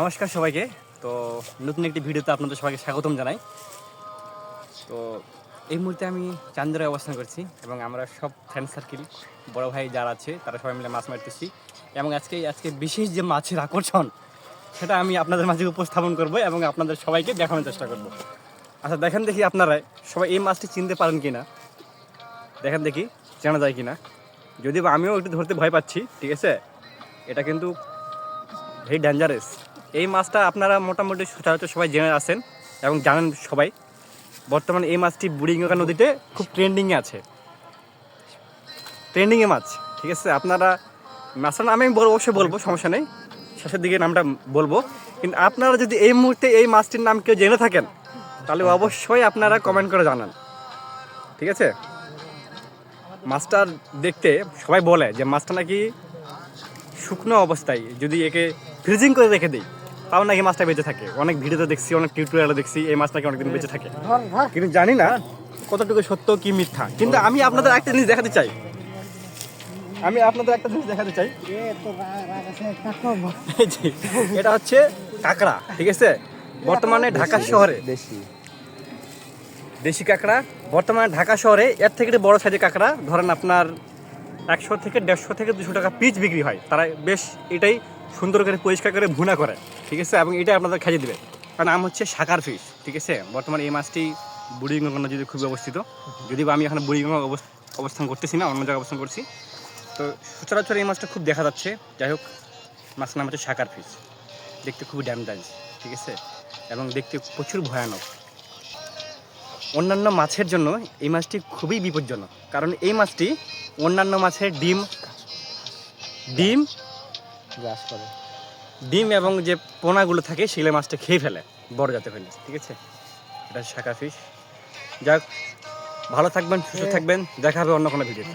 নমস্কার সবাইকে। তো নতুন একটি ভিডিওতে আপনাদের সবাইকে স্বাগতম জানাই। তো এই মুহূর্তে আমি চান্দ্রায় অবস্থান করছি এবং আমরা সব ফ্রেন্ড সার্কেল, বড় ভাই যারা আছে, তারা সবাই মিলে মাছ মারতেছি। এবং আজকে আজকে বিশেষ যে মাছের আকর্ষণ, সেটা আমি আপনাদের মাঝে উপস্থাপন করব এবং আপনাদের সবাইকে দেখানোর চেষ্টা করব। আচ্ছা দেখেন দেখি আপনারা সবাই এই মাছটি চিনতে পারেন কি না দেখেন দেখি, চেনা যায় কি না যদি আমিও একটু ধরতে ভয় পাচ্ছি, ঠিক আছে? এটা কিন্তু ভেরি ডেঞ্জারাস এই মাছটা আপনারা মোটামুটি সচরাচর সবাই জেনে আছেন এবং জানেন সবাই। বর্তমানে এই মাছটি বুড়িগঙ্গা নদীতে খুব ট্রেন্ডিংয়ে আছে। ট্রেন্ডিংয়ে মাছ, ঠিক আছে? আপনারা মাছটার নামে আমি বল- অবশ্যই বলব, সমস্যা নেই। শেষের দিকে নামটা বলব। কিন্তু আপনারা যদি এই মুহূর্তে এই মাছটির নাম কেউ জেনে থাকেন, তাহলে অবশ্যই আপনারা কমেন্ট করে জানান। ঠিক আছে? মাছটার দেখতে সবাই বলে যে মাছটা নাকি শুকনো অবস্থায়, যদি একে ফ্রিজিং করে রেখে দিই। তাও নাকি মাছটা বেঁচে থাকে। অনেক ভিডিওতে দেখছি অনেক টিউটোরিয়ালে দেখছি এই মাছ নাকি অনেকদিন বেঁচে থাকে। কিন্তু জানি না কতটুকু সত্য কি মিথ্যা। কিন্তু আমি আপনাদের একটা জিনিস দেখাতে চাই। আমি আপনাদের একটা জিনিস দেখাতে চাই। এটা হচ্ছে কাঁকড়া ঠিক আছে? বর্তমানে ঢাকা শহরে। দেশি দেশি কাঁকড়া বর্তমানে ঢাকা শহরে এর থেকে একটু বড় সাইজের কাঁকড়া ধরেন আপনার একশো থেকে দেড়শো থেকে দুশো টাকা পিস বিক্রি হয়। তারা বেশ এটাই সুন্দর করে পরিষ্কার করে ভুনা করে। ঠিক আছে? এবং এটা আপনাদের খাইয়ে দেবে। তার নাম হচ্ছে শাকার ফিশ ঠিক আছে? বর্তমানে এই মাছটি বুড়িগঙ্গা নদীতে খুবই অবস্থিত। যদিও বা আমি এখানে বুড়িগঙ্গা অবস- অবস্থান করতেছি না, অন্য জায়গায় অবস্থান করছি। তো সচরাচর এই মাছটা খুব দেখা যাচ্ছে। যাই হোক মাছটার নাম হচ্ছে সাকার ফিশ দেখতে খুবই ড্যামডাইজ ঠিক আছে? এবং দেখতে প্রচুর ভয়ানক। অন্যান্য মাছের জন্য এই মাছটি খুবই বিপজ্জনক। কারণ এই মাছটি অন্যান্য মাছের ডিম ডিম গ্রাস করে। ডিম এবং যে পোনাগুলো থাকে সেগুলো মাছটা খেয়ে ফেলে বড় জাতের ফেলে ঠিক আছে? এটা শাখা ফিশ যাক ভালো থাকবেন সুস্থ থাকবেন দেখা হবে অন্য কোনো ভিডিওতে